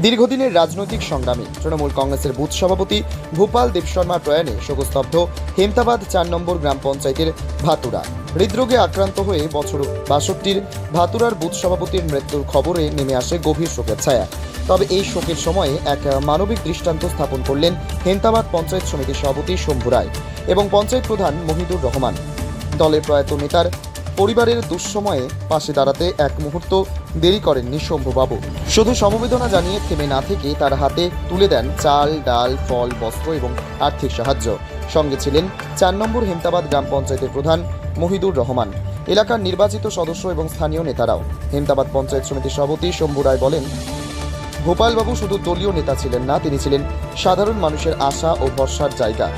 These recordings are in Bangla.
দীর্ঘদিনের রাজনৈতিক সংগ্রামী তৃণমূল কংগ্রেসের বুথ সভাপতি ভূপাল দেবশর্মার প্রয়াণে শোকস্তব্ধ হেমতাবাদ চার নম্বর গ্রাম পঞ্চায়েতের ভাতুরা। হৃদরোগে আক্রান্ত হয়ে বছর বাষট্টির ভাতুরার বুথ সভাপতির মৃত্যুর খবরে নেমে আসে গভীর শোকের ছায়া। তবে এই শোকের সময়ে এক মানবিক দৃষ্টান্ত স্থাপন করলেন হেমতাবাদ পঞ্চায়েত সমিতির সভাপতি শম্ভু রায় এবং পঞ্চায়েত প্রধান মহিদুর রহমান। দলের প্রয়াত নেতার পরিবারের দুঃসময়ে পাশে দাঁড়াতে এক মুহূর্ত দেরি করেননি শম্ভুবাবু। শুধু সমবেদনা জানিয়ে থেমে না থেকে তার হাতে তুলে দেন চাল, ডাল, ফল, বস্ত্র এবং আর্থিক সাহায্য। সঙ্গে ছিলেন চার নম্বর হেমতাবাদ গ্রাম পঞ্চায়েতের প্রধান মহিদুর রহমান। এলাকার নির্বাচিত সদস্য এবং স্থানীয় নেতারাও। হেমতাবাদ পঞ্চায়েত সমিতির সভাপতি শম্ভু রায় বলেন, গোপালবাবু শুধু দলীয় নেতা ছিলেন না, তিনি ছিলেন সাধারণ মানুষের আশা ও ভরসার জায়গা।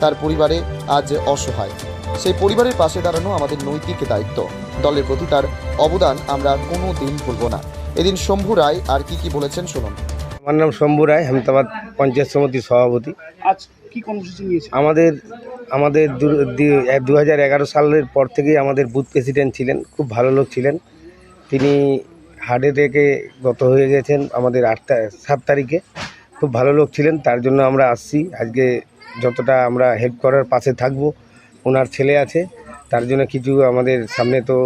তার পরিবারে আজ অসহায় সেই পরিবারের পাশে দাঁড়ানো আমাদের নৈতিক দায়িত্ব। দলের প্রতি তার অবদান আমরা কোনো দিন ভুলব না। এদিন শম্ভু রায় আর কি কি বলেছেন শুনুন। আমার নাম শম্ভু রায় হেমতাবাদ পঞ্চায়েত সমিতির সভাপতি। আজ কি কর্মসূচি নিয়েছে আমাদের আমাদের দু হাজার এগারো সালের পর থেকেই আমাদের বুথ প্রেসিডেন্ট ছিলেন খুব ভালো লোক ছিলেন। তিনি হার্ট অ্যাটাকে গত হয়ে গেছেন আমাদের আট সাত তারিখে। খুব ভালো লোক ছিলেন তার জন্য আমরা আসছি। আজকে যতটা আমরা হেল্প করার পাশে থাকব ওনার ছেলে আছে তার জন্য কিছু আমাদের সামনে তো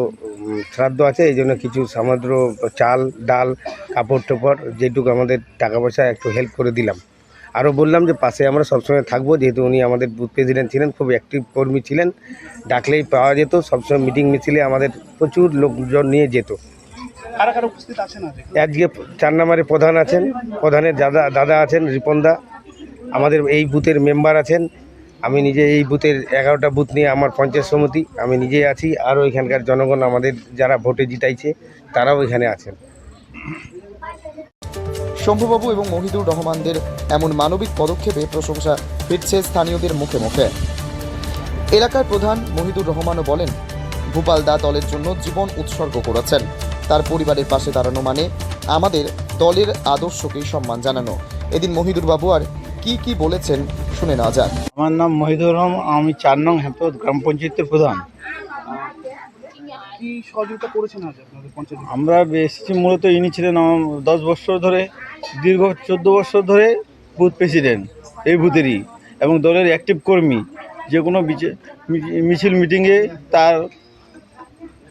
শ্রাদ্ধ আছে এই জন্য কিছু সামুদ্র চাল ডাল কাপড় টাপড় যেটুকু আমাদের টাকা পয়সা একটু হেল্প করে দিলাম। আরও বললাম যে পাশে আমরা সবসময় থাকব যেহেতু উনি আমাদের বুথ প্রেসিডেন্ট ছিলেন খুব অ্যাক্টিভ কর্মী ছিলেন ডাকলেই পাওয়া যেত সবসময় মিটিং মিছিলে আমাদের প্রচুর লোকজন নিয়ে যেত। আজকে? চার নম্বরে প্রধান আছেন প্রধানের দাদা দাদা আছেন রিপনদা আমাদের এই বুথের মেম্বার আছেন আমি নিজে এই বুথের এগারোটা বুথ নিয়ে আমার পঞ্চায়েত সমিতি, আমি নিজেই আছি আরও এখানকার জনগণ আমাদের যারা ভোটে জিতাইছে, তারাও এখানে আছেন। শম্ভুবাবু এবং মহিদুর রহমানদের এমন মানবিক পদক্ষেপে প্রশংসা ফিরছে স্থানীয়দের মুখে মুখে। এলাকার প্রধান মহিদুর রহমানও বলেন, ভূপাল দা দলের জন্য জীবন উৎসর্গ করেছেন। তার পরিবারের পাশে দাঁড়ানো মানে আমাদের দলের আদর্শকেই সম্মান জানানো। এদিন মহিদুর বাবু আর কি কি বলেছেন শুনে নেওয়া যাক। আমার নাম মহিদুর রহমান আমি চার নং হেমপদ গ্রাম পঞ্চায়েতের প্রধান। কি সহযোগিতা করেছেন আজ আপনাদের পঞ্চায়েত? আমরা এসেছি মূলত ইনি ছিলেন আমার দশ বছর ধরে দীর্ঘ চোদ্দ বছর ধরে বুথ প্রেসিডেন্ট এই বুথেরই এবং দলের অ্যাক্টিভ কর্মী। যে কোনো বিচে- মিছিল মিটিংয়ে তার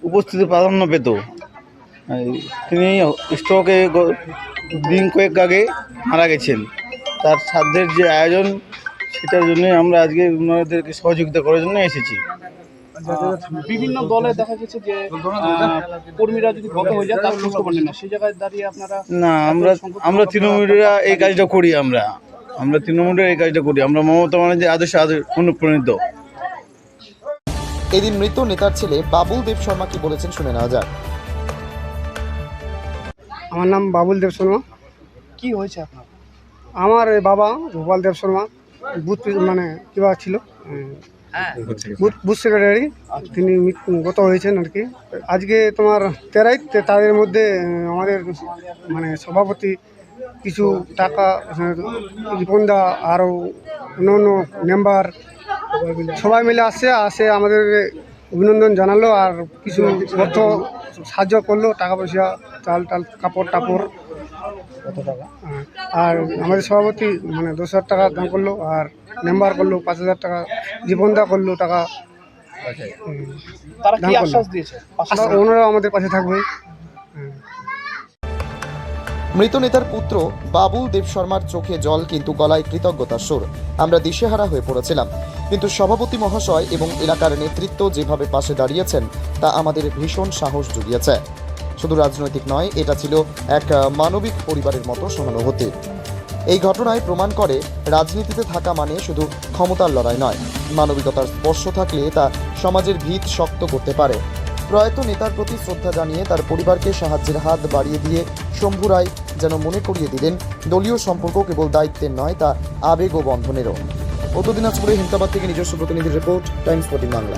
উপস্থিতি প্রাধান্য পেত। তিনি স্ট্রোকে দিন কয়েক আগে মারা গেছেন। তার সাধ্যের যে আয়োজন সেটার জন্যই আমরা আজকে ওনাদেরকে সহযোগিতা করার জন্য এসেছি। বিভিন্ন দলে দেখা গেছে যে কর্মীরা যদি গত হয়ে যায় তার খোঁজ খবর না সেই জায়গায় দাঁড়িয়ে আপনারা না আমরা আমরা তৃণমূলীরা এই কাজটা করি আমরা। আমরা তৃণমূলের এই কাজটা করি। আমরা মমতা ব্যানার্জির আদর্শে আদর্শ অনুপ্রাণিত। এদিন মৃত নেতার ছেলে বাবুল দেব শর্মা কি বলেছেন শুনে নেওয়া যাক। আমার নাম বাবুল দেব শর্মা। কি হয়েছে আপনার? আমার বাবা গোপাল দেব শর্মা বুথ মানে কিবা ছিল বুথ বুথ সেক্রেটারি তিনি গত হয়েছেন আর কি। আজকে তোমার তেরাই তাদের মধ্যে আমাদের মানে সভাপতি কিছু টাকা রিপনদা আরও অন্য অন্য মেম্বার সবাই মিলে আসছে আসে আমাদের অভিনন্দন জানালো আর কিছু অর্থ সাহায্য করল টাকা পয়সা চাল টাল কাপড় টাপড়। হ্যাঁ, আর আমাদের সভাপতি মানে দশ হাজার টাকা দাম করল আর মেম্বার করল পাঁচ হাজার টাকা জীবনদা করল টাকা। কি দান করল। আর ওনারাও আমাদের পাশে থাকবে। মৃত নেতার পুত্র বাবুল দেব শর্মার চোখে জল কিন্তু গলায় কৃতজ্ঞতার সুর। আমরা দিশেহারা হয়ে পড়েছিলাম। কিন্তু সভাপতি মহাশয় এবং এলাকার নেতৃত্ব যেভাবে পাশে দাঁড়িয়েছেন তা আমাদের ভীষণ সাহস জুগিয়েছে। শুধু রাজনৈতিক নয়, এটা ছিল এক মানবিক পরিবারের মতো সহানুভূতি এই ঘটনায় প্রমাণ করে রাজনীতিতে থাকা মানে শুধু ক্ষমতার লড়াই নয়, মানবিকতার স্পর্শ থাকলে তা সমাজের ভিত শক্ত করতে পারে। প্রয়াত নেতার প্রতি শ্রদ্ধা জানিয়ে তার পরিবারকে সাহায্যের হাত বাড়িয়ে দিয়ে শম্ভু রায় যেন মনে করিয়ে দিলেন, দলীয় সম্পর্ক কেবল দায়িত্বের নয়, তা আবেগ ও বন্ধনেরও। উত্তর দিনাজপুরে হিমতাবাদ থেকে নিজস্ব প্রতিনিধির রিপোর্ট, টাইমস ফোর্টিন বাংলা।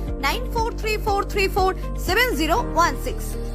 9434347016.